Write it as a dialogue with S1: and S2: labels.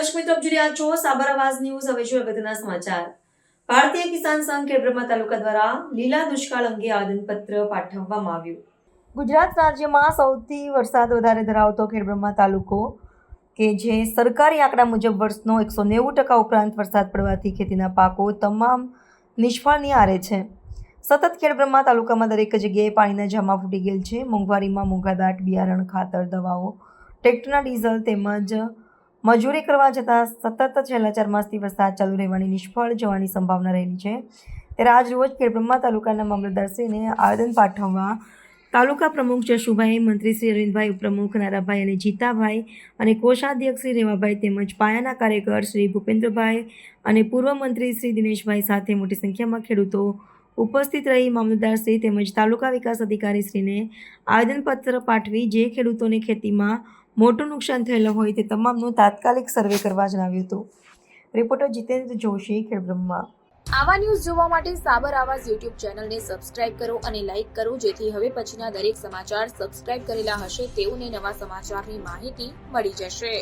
S1: મિત્રો તો જોઈ રહ્યા છો સાબર આવાજ ન્યૂઝ. હવે જોઈએ અગત્યના સમાચાર. ભારતીય કિસાન સંઘ કેબ્રમા તાલુકા દ્વારા લીલા દુષ્કાળ અંગે આવેદનપત્ર પાઠવવામાં આવ્યું. ગુજરાત રાજ્યમાં સૌથી વરસાદ વધારે ધરાવતો ખેડબ્રહ્મા તાલુકો કે જે સરકારી આંકડા મુજબ વર્ષનો એકસો નેવું ટકા ઉપરાંત વરસાદ પડવાથી ખેતીના પાકો તમામ નિષ્ફળ નિહારે છે. સતત ખેડબ્રહ્મા તાલુકામાં દરેક જગ્યાએ પાણીના જમા ફૂટી ગયેલ છે. મોંઘવારીમાં મોંઘાદાટ બિયારણ, ખાતર, દવાઓ, ટ્રેક્ટરના ડીઝલ તેમજ મજૂરી કરવા જતાં સતત છેલ્લા ચાર માસથી વરસાદ ચાલુ રહેવાની નિષ્ફળ જવાની સંભાવના રહેલી છે. ત્યારે આજ રોજ ખેડબ્રહ્મા તાલુકાના મામલતદારશ્રીને આવેદન પાઠવવા તાલુકા પ્રમુખ જશુભાઈ, મંત્રી શ્રી અરવિંદભાઈ ઉપપ્રમુખ, નારાભાઈ અને જીતાભાઈ અને કોષાધ્યક્ષ શ્રી રેવાભાઈ તેમજ પાયાના કાર્યકર શ્રી ભૂપેન્દ્રભાઈ અને પૂર્વ મંત્રી શ્રી દિનેશભાઈ સાથે મોટી સંખ્યામાં ખેડૂતો ઉપસ્થિત રહી મામલતદારશ્રી તેમજ તાલુકા વિકાસ અધિકારીશ્રીને આવેદનપત્ર પાઠવી જે ખેડૂતોને ખેતીમાં મોટું નુકસાન થયેલું હોય તે તમામનું તાત્કાલિક સર્વે કરવા જણાવ્યું હતું. રિપોર્ટર જીતેન્દ્ર જોશી, ખેડબ્રહ્મા.
S2: આવા ન્યૂઝ જોવા માટે સાબર આવાજ યુટ્યુબ ચેનલને સબસ્ક્રાઇબ કરો અને લાઇક કરો, જેથી હવે પછીના દરેક સમાચાર સબસ્ક્રાઇબ કરેલા હશે તેઓને નવા સમાચારની માહિતી મળી જશે.